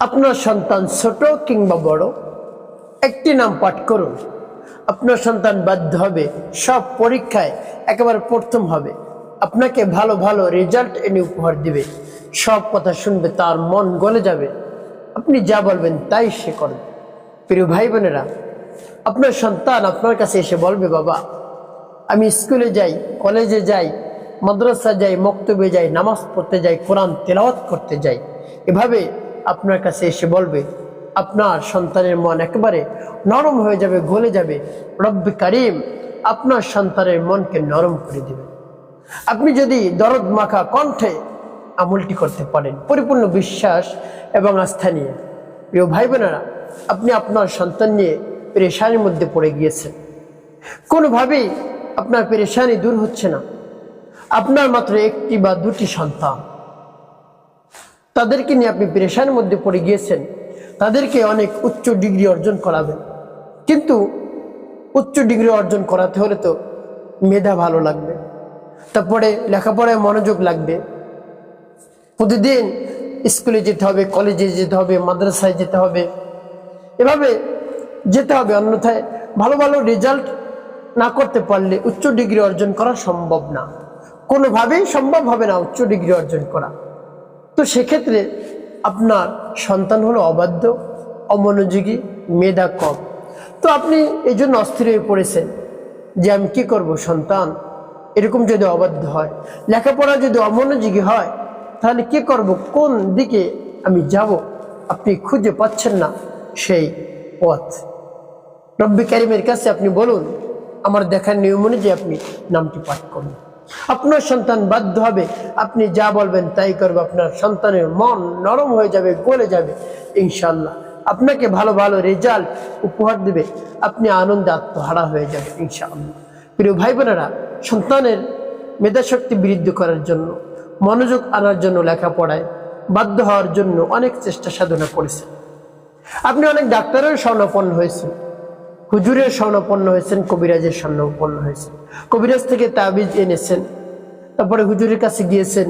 আপনার সন্তান ছোট কিংবা বড়, একটি নাম পাঠ করুন। আপনার সন্তান বাধ্য হবে, সব পরীক্ষায় একেবারে প্রথম হবে। আপনাকে ভালো ভালো রেজাল্ট এনে উপহার দিবে। সব কথা শুনবে, তার মন গলে যাবে। আপনি যা বলবেন তাই সে করবে। প্রিয় ভাই বোনেরা, আপনার সন্তান আপনার কাছে এসে বলবে, বাবা, আমি স্কুলে যাই, কলেজে যাই মাদ্রাসা যাই, মক্তবে যাই, নামাজ পড়তে যাই, কোরআন তেলাওয়াত করতে যাই। এভাবে আপনার কাছে এসে বলবে, আপনার সন্তানের মন একেবারে নরম হয়ে যাবে, গলে যাবে। রব্বি কারিম আপনার সন্তানের মনকে নরম করে দেবে। আপনি যদি দরদ মাখা কণ্ঠে আমলটি করতে পারেন, পরিপূর্ণ বিশ্বাস এবং আস্থা নিয়ে। প্রিয় ভাই বোনেরা আপনি আপনার সন্তান নিয়ে পেরেশানির মধ্যে পড়ে গিয়েছেন। কোনোভাবেই আপনার পেরেশানি দূর হচ্ছে না। আপনার মাত্র একটি বা দুটি সন্তান। তাদেরকে নিয়ে আপনি পেরেশানির মধ্যে পড়ে গিয়েছেন, তাদেরকে অনেক উচ্চ ডিগ্রি অর্জন করাবেন। কিন্তু উচ্চ ডিগ্রি অর্জন করাতে হলে তো মেধা ভালো লাগবে, তারপরে লেখাপড়ায় মনোযোগ লাগবে। প্রতিদিন স্কুলে যেতে হবে, কলেজে যেতে হবে, মাদ্রাসায় যেতে হবে, এভাবে যেতে হবে, অন্যথায় ভালো ভালো রেজাল্ট না করতে পারলে উচ্চ ডিগ্রি অর্জন করা সম্ভব না। কোনোভাবেই সম্ভব হবে না উচ্চ ডিগ্রি অর্জন করা। তো সেক্ষেত্রে আপনার সন্তান হলো অবাধ্য, অমনোযোগী মেধা কম তো আপনি এই জন্য অস্থির হয়ে পড়েছেন যে আমি কি করব সন্তান? এরকম যদি অবাধ্য হয়, লেখাপড়া যদি অমনোযোগী হয়, তাহলে কি করব? কোন দিকে আমি যাব? আপনি খুঁজে পাচ্ছেন না সেই পথ। রব্বি কারিমের কাছে আপনি বলুন, আমার দেখার নিয়ম অনুযায়ী আপনি নামটি পাঠ করুন। আপনার সন্তান বাধ্য হবে। আপনি যা বলবেন তাই করবে। আপনার সন্তানের মন নরম হয়ে যাবে, গলে যাবে ইনশাল্লাহ আপনাকে ভালো ভালো রেজাল্ট উপহার দিবে। আপনি আনন্দে আত্মহারা হয়ে যাবে, ইনশাআল্লাহ। প্রিয় ভাই বোনেরা সন্তানের মেধাশক্তি বৃদ্ধি করার জন্য, মনোযোগ আনার জন্য লেখাপড়ায় বাধ্য হওয়ার জন্য অনেক চেষ্টা সাধনা করেছেন। আপনি অনেক ডাক্তারের স্বর্ণাপন্ন হয়েছেন। হুজুরের স্বর্ণপন্ন হয়েছেন, কবিরাজের স্বর্ণাপন্ন হয়েছেন। কবিরাজ থেকে তাবিজ এনেছেন, তারপরে হুজুরের কাছে গিয়েছেন।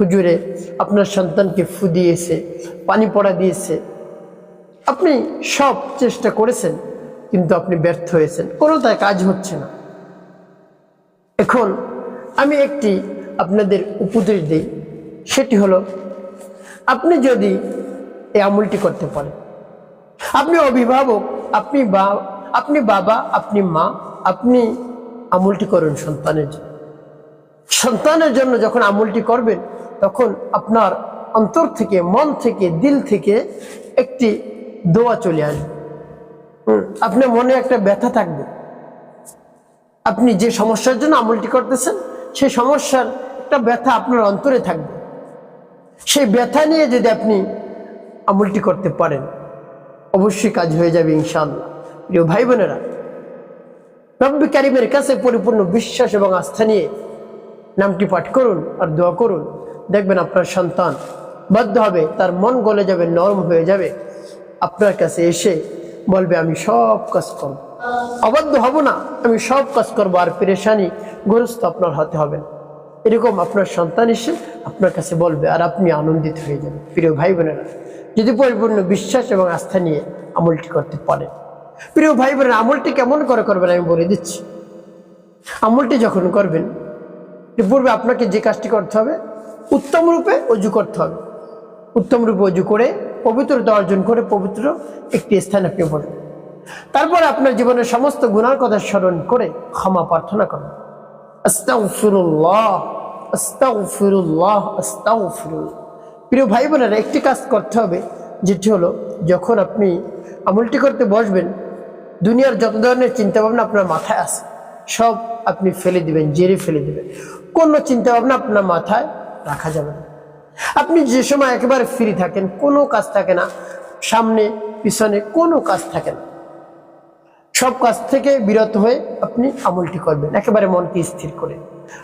হুজুরে আপনার সন্তানকে ফু দিয়েছে, পানি পড়া দিয়েছে। আপনি সব চেষ্টা করেছেন, কিন্তু আপনি ব্যর্থ হয়েছেন। কোনোটায় কাজ হচ্ছে না। এখন আমি একটি আপনাদের উপদেশ দিই। সেটি হলো, আপনি যদি এই আমলটি করতে পারেন, আপনি অভিভাবক, আপনি বা আপনি বাবা আপনি মা আপনি আমলটি করেন সন্তানের জন্য। সন্তানের জন্য যখন আমলটি করবেন তখন আপনার অন্তর থেকে মন থেকে দিল থেকে একটি দোয়া চলে আসবে। আপনার মনে একটা ব্যথা থাকবে। আপনি যে সমস্যার জন্য আমলটি করতেছেন সেই সমস্যার একটা ব্যথা আপনার অন্তরে থাকবে। সেই ব্যথা নিয়ে যদি আপনি আমলটি করতে পারেন অবশ্যই কাজ হয়ে যাবে ইনশাআল্লাহ। প্রিয় ভাই বোনেরা রব্বি কারিমের কাছে পরিপূর্ণ বিশ্বাস এবং আস্থা নিয়ে নামটি পাঠ করুন আর দোয়া করুন। দেখবেন আপনার সন্তান বাধ্য হবে, তার মন গলে যাবে, নরম হয়ে যাবে। আপনার কাছে এসে বলবে, আমি সব কাজ করব। অবাধ্য হব না, আমি সব কাজ করব আর পেরেশানি গ্রস্ত আপনার হাতে হবে। না এরকম আপনার সন্তান এসে আপনার কাছে বলবে, আর আপনি আনন্দিত হয়ে যাবেন। প্রিয় ভাই বোনেরা যদি পরিপূর্ণ বিশ্বাস এবং আস্থা নিয়ে আমলটি করতে পারেন প্রিয় ভাই বোনেরা আমলটি কেমন করে করবেন আমি বলে দিচ্ছি। আমলটি যখন করবেন পূর্বে আপনাকে যে কাজটি করতে হবে, উত্তম রূপে অজু করতে হবে। উত্তম রূপে অজু করে পবিত্রতা অর্জন করে পবিত্র একটি স্থানে আপনি বলবেন তারপর আপনার জীবনের সমস্ত গুণার কথা স্মরণ করে ক্ষমা প্রার্থনা আস্তাগফিরুল্লাহ প্রিয় ভাই বোনেরা একটি কাজ করতে হবে, যেটি হলো, যখন আপনি আমলটি করতে বসবেন দুনিয়ার যত ধরনের চিন্তাভাবনা আপনার মাথায় আসে সব আপনি ফেলে দিবেন, জেরে ফেলে দিবেন। কোনো চিন্তাভাবনা আপনার মাথায় রাখা যাবে না। আপনি যে সময় একেবারে ফ্রি থাকেন, কোনো কাজ থাকে না, সামনে, পিছনে কোনো কাজ থাকে না। সব কাজ থেকে বিরত হয়ে আপনি আমলটি করবেন, একেবারে মনকে স্থির করে।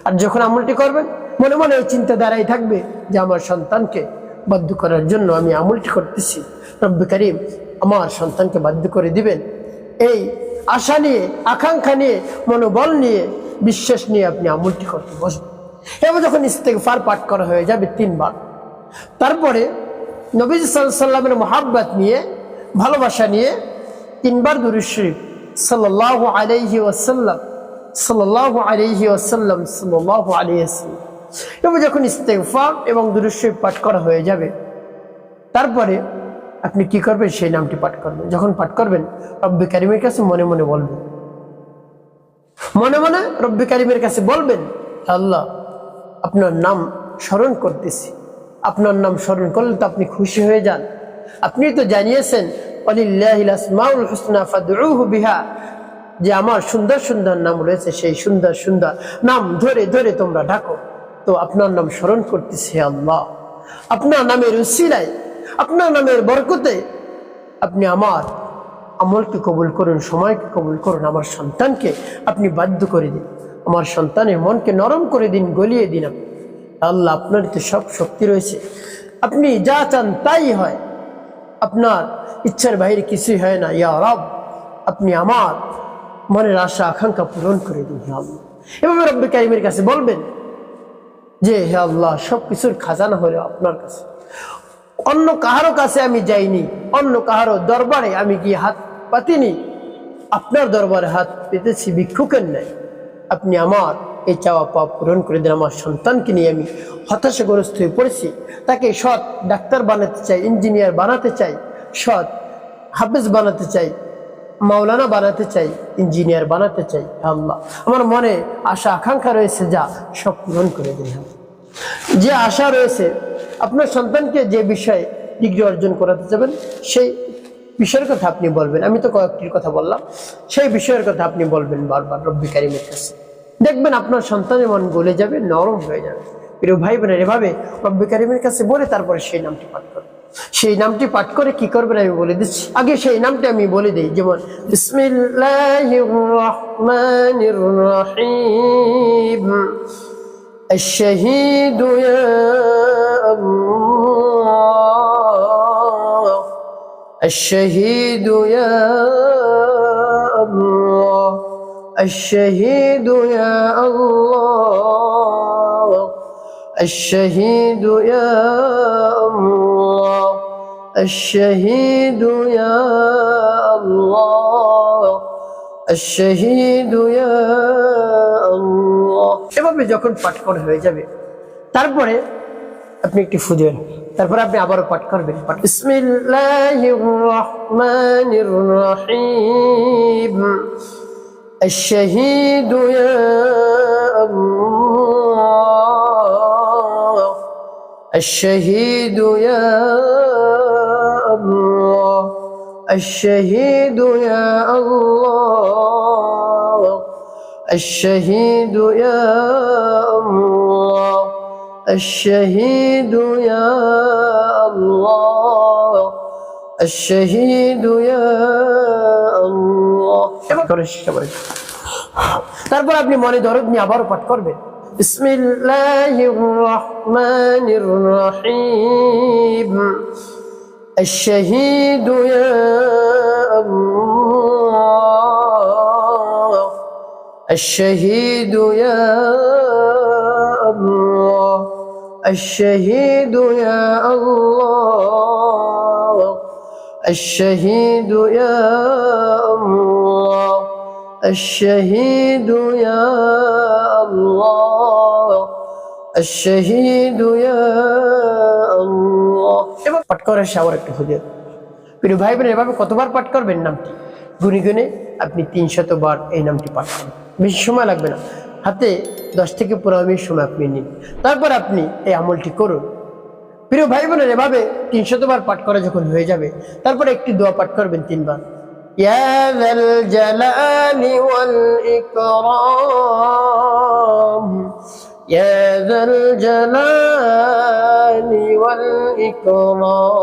আর যখন আমলটি করবেন, মনে মনে এই চিন্তা দ্বারাই থাকবে যে আমার সন্তানকে বাধ্য করার জন্য আমি আমলটি করতেছি। রব্বি আমার সন্তানকে বাধ্য করে দিবেন। এই আশা নিয়ে, আকাঙ্ক্ষা নিয়ে, মনোবল নিয়ে, বিশ্বাস নিয়ে আপনি আমলটি করতে বসবেন। এবার যখন ইস্তেক ফার পাঠ করা হয়ে যাবে তিনবার। তারপরে নবীজ সাল্লামের মোহাব্বত নিয়ে, ভালোবাসা নিয়ে তিনবার দুরুদ শরীফ সাল্লাহ আলাইহি ওয়াসাল্লাম সাল্লাহ আলাইহি ওয়াসাল্লাম সাল্লাহ আলাইহি ওয়াসাল্লাম। এবং যখন ইস্তেগফার এবং দুরুদ শরীফ পাঠ করা হয়ে যাবে, তারপরে আপনি কি করবেন? সেই নামটি পাঠ করবেন। যখন পাঠ করবেন, রব্বি কারিমের কাছে মনে মনে বলবেন। মনে মনে রব্বি কারিমের কাছে বলবেন আল্লাহ, আপনার নাম স্মরণ করতেছি। আপনার নাম স্মরণ করলে তো আপনি খুশি হয়ে যান। আপনি তো জানিয়েছেন অলিল্লাহিল আসমাউল হুসনা ফাদউহু বিহা। যে আমার সুন্দর সুন্দর নাম রয়েছে, সেই সুন্দর সুন্দর নাম ধরে ধরে তোমরা ডাকো। তো আপনার নাম স্মরণ করতেছে আল্লাহ। আপনার নামের উসিলায় আপনার নামের বরকতে আপনি আমার আমলকে কবুল করুন, সময়কে কবুল করুন, আমার সন্তানকে আপনি বাধ্য করে দিন। আমার সন্তানের মনকে নরম করে দিন, গলিয়ে দিন আল্লাহ, আপনার তো সব শক্তি রয়েছে। আপনি যা চান তাই হয়। আপনার ইচ্ছার বাইরে কিছুই হয় না। ইয়া রব, আপনি আমার মনের আশা, আকাঙ্ক্ষা পূরণ করে দিন, হে আল্লাহ। এভাবে রব্বি কারিমের কাছে বলবেন যে, হে আল্লাহ সব কিছুর খাজানা হলো আপনার কাছে। অন্য কাহারও কাছে আমি যাইনি, অন্য কাহারও দরবারে আমি গিয়ে হাত পাতিনি? আপনার দরবারে হাত পেতেছি ভিক্ষুকের নেই আপনি আমার এই চাওয়া পাপ পূরণ করে দেন, আমার সন্তানকে নিয়ে আমি হতাশাগ্রস্ত হয়ে পড়েছি। তাকে সৎ ডাক্তার বানাতে চাই, ইঞ্জিনিয়ার বানাতে চাই, সৎ হাফেজ বানাতে চাই, মাওলানা বানাতে চাই, ইঞ্জিনিয়ার বানাতে চাই আল্লাহ। আমার মনে আশা, আকাঙ্ক্ষা রয়েছে, যা সব পূরণ করে দিন। যে আশা রয়েছে আপনার সন্তানকে যে বিষয়ে ডিগ্রি অর্জন করাতে যাবেন সেই বিষয়ের কথা আপনি বলবেন আমি তো কয়েকটির কথা বললাম সেই বিষয়ের কথা আপনি বলবেন বারবার রব্বি কারিমের কাছে দেখবেন আপনার সন্তানের মন গলে যাবে নরম হয়ে যাবে প্রিয় ভাই বোনের এভাবে রব্বি কারিমের কাছে বলে তারপরে সেই নামটি পাঠ করবেন সেই নামটি পাঠ করে কি করবেন আমি বলে দিচ্ছি আগে সেই নামটি আমি বলে দিই যেমন বিসমিল্লাহির রহমানির রহিম الشهيد يا الشهيد يا الله الشهيد يا الله الشهيد يا الله الشهيد يا الله الشهيد يا الله এভাবে যখন পাঠ করা হয়ে যাবে তারপরে আপনি একটি ফুদেন তারপরে আপনি আবারও পাঠ করবেন পাঠ বিসমিল্লাহির রহমানির রহিম الشهيد يا الله الشهيد يا الله الشهيد يا الله الشهيد يا الله الشهيد يا الله الشهيد يا الله এবার করে শেষ করে তারপর আপনি মনে দরদ নিয়ে আবারও পাঠ করবেন বিসমিল্লাহির রহমানির রহিম الشهيد يا الله الشهيد يا الله الشهيد يا الله الشهيد يا الله الشهيد يا الله الشهيد يا الله এবার পাঠ করে শাওয়ার একটু খুঁজে প্রিয় ভাই বোন এভাবে কতবার পাঠ করবেন নামটি গুনে গুনে আপনি তিনশত বার এই নামটি পাঠ করবেন বেশি সময় লাগবে না হাতে দশ থেকে পনেরো মিনিট সময় আপনি নিন তারপর আপনি এই আমলটি করুন প্রিয় ভাই বোনের এভাবে তিনশতবার পাঠ করা যখন হয়ে যাবে তারপরে একটি দোয়া পাঠ করবেন তিনবার يا ذا الجلال والإكرام يا ذا الجلال والإكرام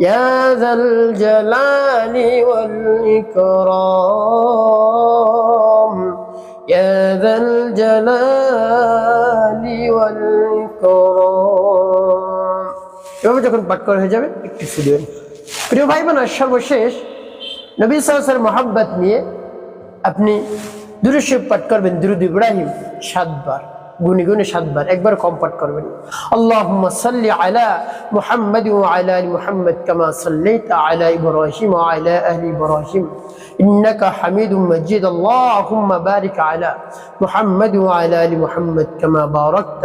يا ذا الجلال والإكرام يا ذا الجلال والإكرام এভাবে যখন পাঠ করা হয়ে যাবে একটু শুনবেন প্রিয় ভাই বোন সর্বশেষ নবী সালাসের মোহাব্বত নিয়ে আপনি দুরুশিব পাঠ করবেন দুরুদ ইব্রাহিম সাতবার গুনে গুনে সাতবার একবার কম্পার্ট করবেন আল্লাহুম্মা সাল্লি আলা মুহাম্মাদ ওয়া আলা আলি মুহাম্মাদ কামা সাল্লাইতা আলা ইব্রাহিম ওয়া আলা আহলি ইব্রাহিম إنك حميد مجيد اللهم بارك على محمد وعلى آل محمد كما باركت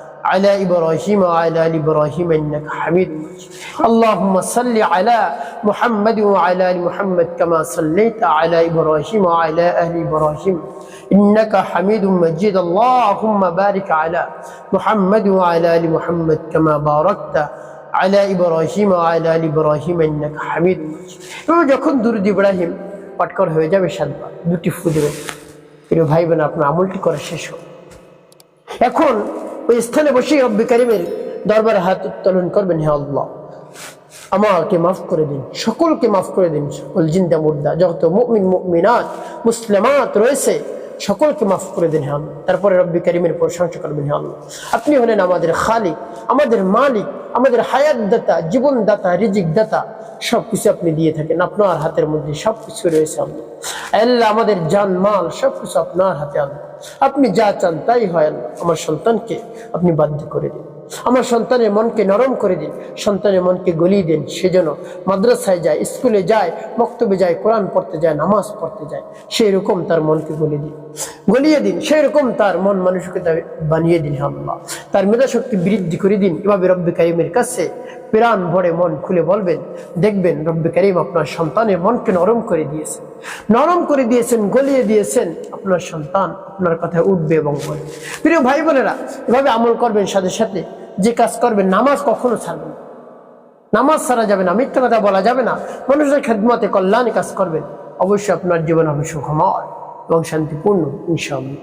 على إبراهيم وعلى آل إبراهيم إنك حميد مجيد اللهم صل على محمد وعلى آل محمد كما صليت على إبراهيم وعلى آل إبراهيم إنك حميد مجيد اللهم بارك على محمد وعلى آل محمد كما باركت على إبراهيم وعلى آل إبراهيم إنك حميد مجيد এবং যখন দুরুদ ইব্রাহিম পাঠ করা হয়ে যাবে সাতবার দুটি ফু দেবেন প্রিয় ভাই বোন আপনার আমলটি করা শেষ হোক এখন ওই স্থানে বসে রব্বি কারিমের দরবারে হাত উত্তোলন করবেন, হে আল্লাহ। আমাকে মাফ করে দিন, সকলকে মাফ করে দিন, সকল জিন্দা মুর্দা, যত মুমিন, মুমিনাত, মুসলিমাত রয়েছে, সকলকে মাফ করে দিন, হে আল্লাহ। তারপরে রব্বি কারিমের প্রশংসা করবেন, হে আল্লাহ। আপনি হলেন আমাদের খালিক, আমাদের মালিক, আমাদের হায়াত দাতা জীবন রিজিক দাতা সব কিছু আপনি দিয়ে থাকেন, আপনার হাতের মধ্যে সব কিছু রয়েছে, আল্লাহ। আল্লাহ আমাদের জান মাল সব কিছু আপনার হাতে, আল্লাহ। আপনি যা চান তাই হয় আমার সন্তানকে আপনি বাধ্য করে দিন। আমার সন্তানের মনকে নরম করে দিন। সন্তানের মনকে গলিয়ে দিন। সেজন্য মাদ্রাসায় যায়, স্কুলে যায় বক্তব্যে যায়, কোরআন পড়তে যায়, নামাজ পড়তে যায় সেই রকম তার মনকে গলিয়ে দিন। গলিয়ে দিন। সেই রকম তার মন মানুষকে বানিয়ে দিন হে আল্লাহ। তার মেধা শক্তি বৃদ্ধি করে দিন। এভাবে রব্বি কারিমের কাছে প্রাণ ভরে মন খুলে বলবেন, দেখবেন রব্বি কারিম আপনার সন্তানের মনকে নরম করে দিয়েছেন নরম করে দিয়েছেন, গলিয়ে দিয়েছেন আপনার সন্তান, আপনার কথায় উঠবে এবং বলবে। প্রিয় ভাই বোনেরা, এভাবে আমল করবেন সাথে সাথে, যে কাজ করবেন, নামাজ কখনো ছাড়বেন। নামাজ ছাড়া যাবে না, মিথ্যা কথা বলা যাবে না। মানুষের খেদমতে কল্যাণে কাজ করবেন। অবশ্যই আপনার জীবন হবে সুখময় এবং শান্তিপূর্ণ, ইনশাআল্লাহ।